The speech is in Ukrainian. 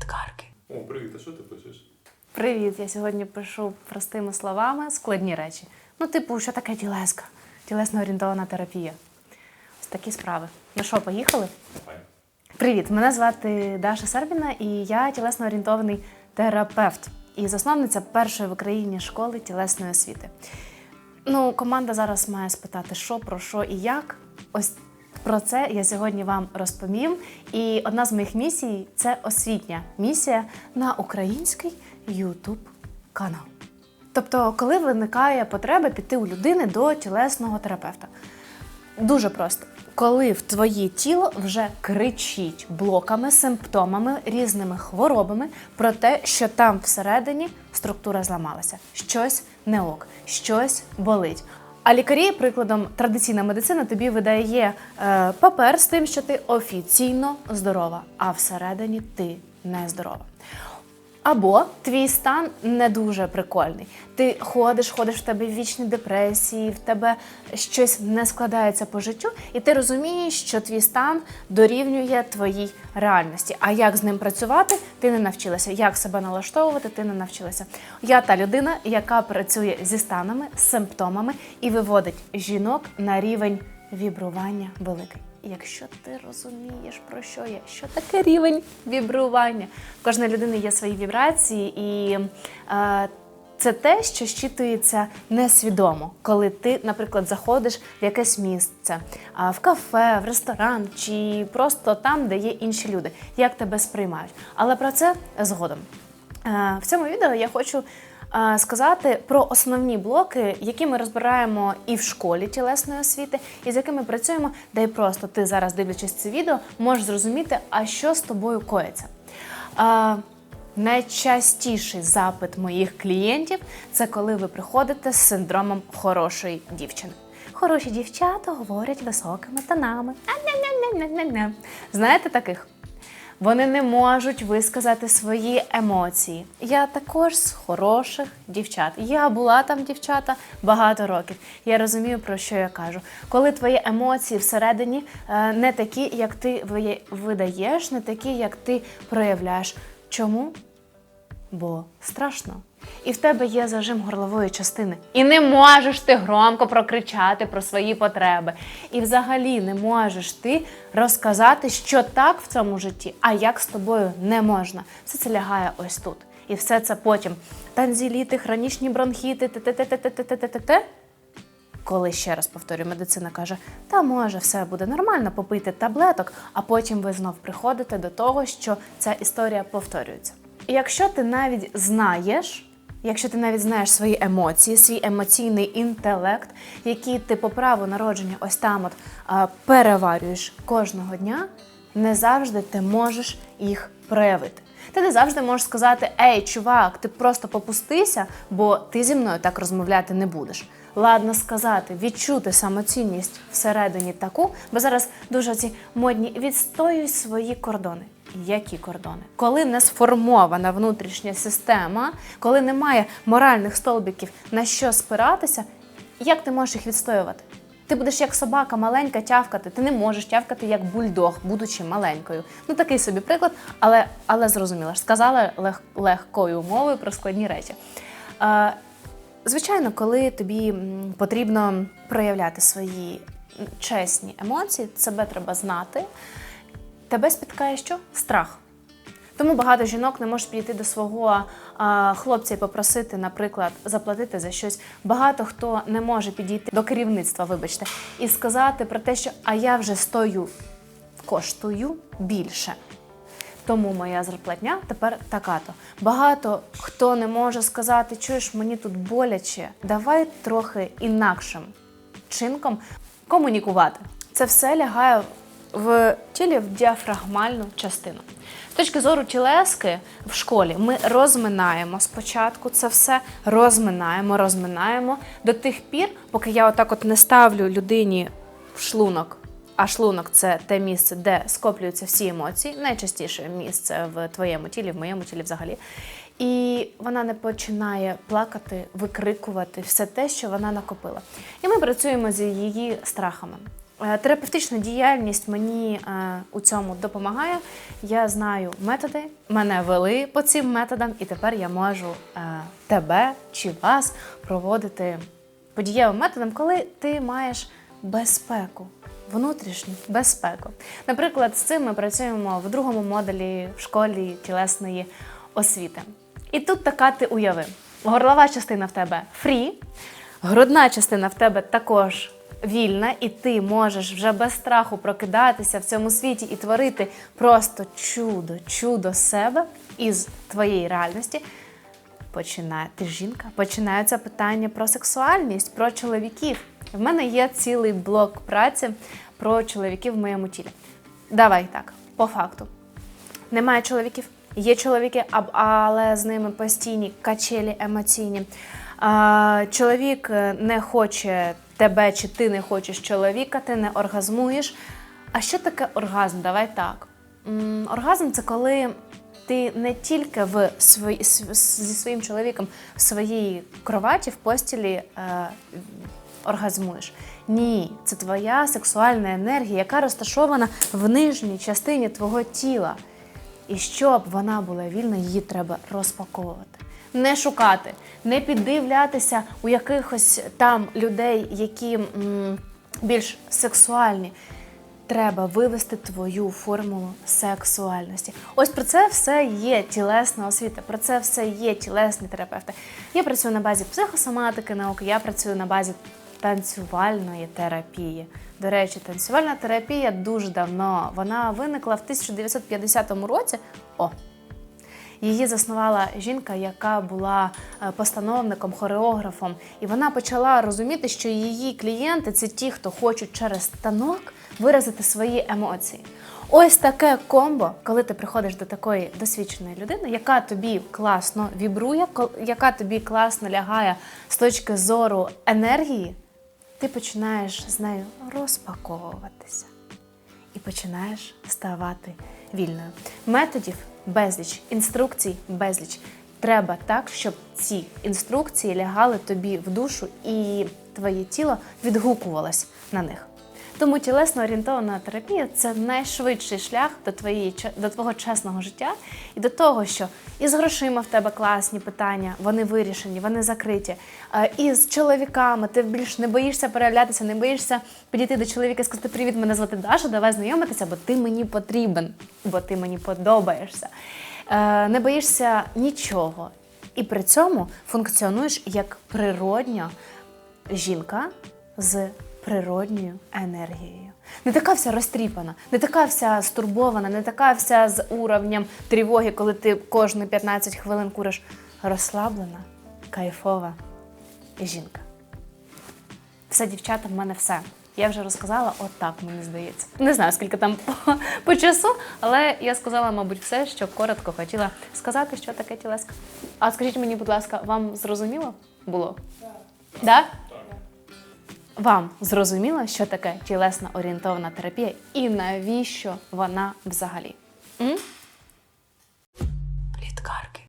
Підкарки. О, привіт, а що ти пишеш? Привіт, я сьогодні пишу простими словами складні речі. Ну, типу, що таке тілеска? Тілесно орієнтована терапія. Ось такі справи. Ну що, поїхали? Давай. Привіт, мене звати Даша Сербіна, і я тілесно орієнтований терапевт і засновниця першої в Україні школи тілесної освіти. Ну, команда зараз має спитати, що, про що і як. Ось про це я сьогодні вам розповім. І одна з моїх місій це освітня місія на український YouTube канал. Тобто, коли виникає потреба піти у людини до тілесного терапевта. Дуже просто. Коли в твоє тіло вже кричить блоками, симптомами, різними хворобами про те, що там всередині структура зламалася, щось не ок, щось болить. А лікарі, прикладом, традиційна медицина тобі видає е, папер з тим, що ти офіційно здорова, а всередині ти не здорова. Або твій стан не дуже прикольний. Ти ходиш, ходиш в тебе вічні депресії, в тебе щось не складається по життю, і ти розумієш, що твій стан дорівнює твоїй реальності. А як з ним працювати, ти не навчилася. Як себе налаштовувати, ти не навчилася. Я та людина, яка працює зі станами, з симптомами і виводить жінок на рівень вібрування великий. Якщо ти розумієш, про що я, що таке рівень вібрування. В кожної людини є свої вібрації, і е, це те, що щитується несвідомо, коли ти, наприклад, заходиш в якесь місце, в кафе, в ресторан чи просто там, де є інші люди, як тебе сприймають. Але про це згодом. Е, В цьому відео я хочу сказати про основні блоки, які ми розбираємо і в школі тілесної освіти, і з якими працюємо, де й просто ти зараз, дивлячись це відео, можеш зрозуміти, а що з тобою коїться. Найчастіший запит моїх клієнтів це коли ви приходите з синдромом хорошої дівчини. Хороші дівчата говорять високими тонами. Знаєте таких? Вони не можуть висказати свої емоції. Я також з хороших дівчат. Я була там дівчата багато років. Я розумію, про що я кажу. Коли твої емоції всередині е, не такі, як ти ви- видаєш, не такі, як ти проявляєш. Чому? Бо страшно. І в тебе є зажим горлової частини. І не можеш ти громко прокричати про свої потреби. І взагалі не можеш ти розказати, що так в цьому житті, а як з тобою не можна. Все це лягає ось тут. І все це потім танзіліти, хронічні бронхіти, те-те-те-те-те-те-те-те. Коли ще раз повторюю, медицина каже, та може все буде нормально, попийте таблеток, а потім ви знов приходите до того, що ця історія повторюється. Якщо ти навіть знаєш, якщо ти навіть знаєш свої емоції, свій емоційний інтелект, який ти по праву народження ось там от переварюєш кожного дня, не завжди ти можеш їх проявити. Ти не завжди можеш сказати: Ей, чувак, ти просто попустися, бо ти зі мною так розмовляти не будеш. Ладно сказати, відчути самоцінність всередині таку, бо зараз дуже ці модні відстоюй свої кордони. Які кордони? Коли не сформована внутрішня система, коли немає моральних столбиків на що спиратися, як ти можеш їх відстоювати? Ти будеш як собака маленька тявкати. Ти не можеш тявкати як бульдог, будучи маленькою. Ну такий собі приклад, але, але зрозуміла ж, сказала лег, легкою мовою про складні речі. Е, звичайно, коли тобі потрібно проявляти свої чесні емоції, себе треба знати. Тебе спіткає що? Страх. Тому багато жінок не можуть підійти до свого а, хлопця і попросити, наприклад, заплатити за щось. Багато хто не може підійти до керівництва, вибачте, і сказати про те, що а я вже стою, коштую більше. Тому моя зарплатня тепер така-то. Багато хто не може сказати, чуєш, мені тут боляче, давай трохи інакшим чинком комунікувати. Це все лягає в тілі в діафрагмальну частину. З точки зору тілески в школі ми розминаємо спочатку це все, розминаємо, розминаємо до тих пір, поки я отак от не ставлю людині в шлунок. А шлунок це те місце, де скоплюються всі емоції, найчастіше місце в твоєму тілі, в моєму тілі взагалі. І вона не починає плакати, викрикувати все те, що вона накопила. І ми працюємо з її страхами. Е, Терапевтична діяльність мені е, у цьому допомагає. Я знаю методи, мене вели по цим методам, і тепер я можу е, тебе чи вас проводити по дієвим методам, коли ти маєш безпеку, внутрішню безпеку. Наприклад, з цим ми працюємо в другому модулі в школі тілесної освіти. І тут така ти уяви: горлова частина в тебе фрі, грудна частина в тебе також вільна, і ти можеш вже без страху прокидатися в цьому світі і творити просто чудо, чудо себе із твоєї реальності. Починає ти жінка, починаються питання про сексуальність, про чоловіків. В мене є цілий блок праці про чоловіків в моєму тілі. Давай так, по факту. Немає чоловіків, є чоловіки, але з ними постійні качелі емоційні. Чоловік е, не хоче тебе, чи ти не хочеш чоловіка, ти не оргазмуєш. А що таке оргазм? Давай так. Оргазм це коли ти не тільки в свої, зі своїм чоловіком в своїй кроваті, в постілі е, оргазмуєш. Ні, це твоя сексуальна енергія, яка розташована в нижній частині твого тіла. І щоб вона була вільна, її треба розпаковувати. Не шукати, не піддивлятися у якихось там людей, які м, більш сексуальні. Треба вивести твою формулу сексуальності. Ось про це все є тілесна освіта, про це все є тілесні терапевти. Я працюю на базі психосоматики науки, я працюю на базі танцювальної терапії. До речі, танцювальна терапія дуже давно. Вона виникла в 1950 році. О, Її заснувала жінка, яка була е, постановником, хореографом, і вона почала розуміти, що її клієнти це ті, хто хочуть через станок виразити свої емоції. Ось таке комбо, коли ти приходиш до такої досвідченої людини, яка тобі класно вібрує, яка тобі класно лягає з точки зору енергії, ти починаєш з нею розпаковуватися і починаєш ставати вільною. Методів безліч, інструкцій безліч. Треба так, щоб ці інструкції лягали тобі в душу і твоє тіло відгукувалось на них. Тому тілесно орієнтована терапія це найшвидший шлях до твоєї до твого чесного життя і до того, що і з грошима в тебе класні питання, вони вирішені, вони закриті. І з чоловіками ти більш не боїшся проявлятися, не боїшся підійти до чоловіка і сказати: Привіт, мене звати Даша, давай знайомитися, бо ти мені потрібен, бо ти мені подобаєшся. Е, Не боїшся нічого. І при цьому функціонуєш як природня жінка з природньою енергією. Не така вся розтріпана, не така вся стурбована, не така вся з уровнем тривоги, коли ти кожні 15 хвилин куриш. Розслаблена, кайфова жінка. Все, дівчата, в мене все. Я вже розказала, отак мені здається. Не знаю, скільки там по, по часу, але я сказала, мабуть, все, що коротко хотіла сказати, що таке тілеска. А скажіть мені, будь ласка, вам зрозуміло було? Так. Да? Вам зрозуміло, що таке тілесно орієнтована терапія і навіщо вона взагалі?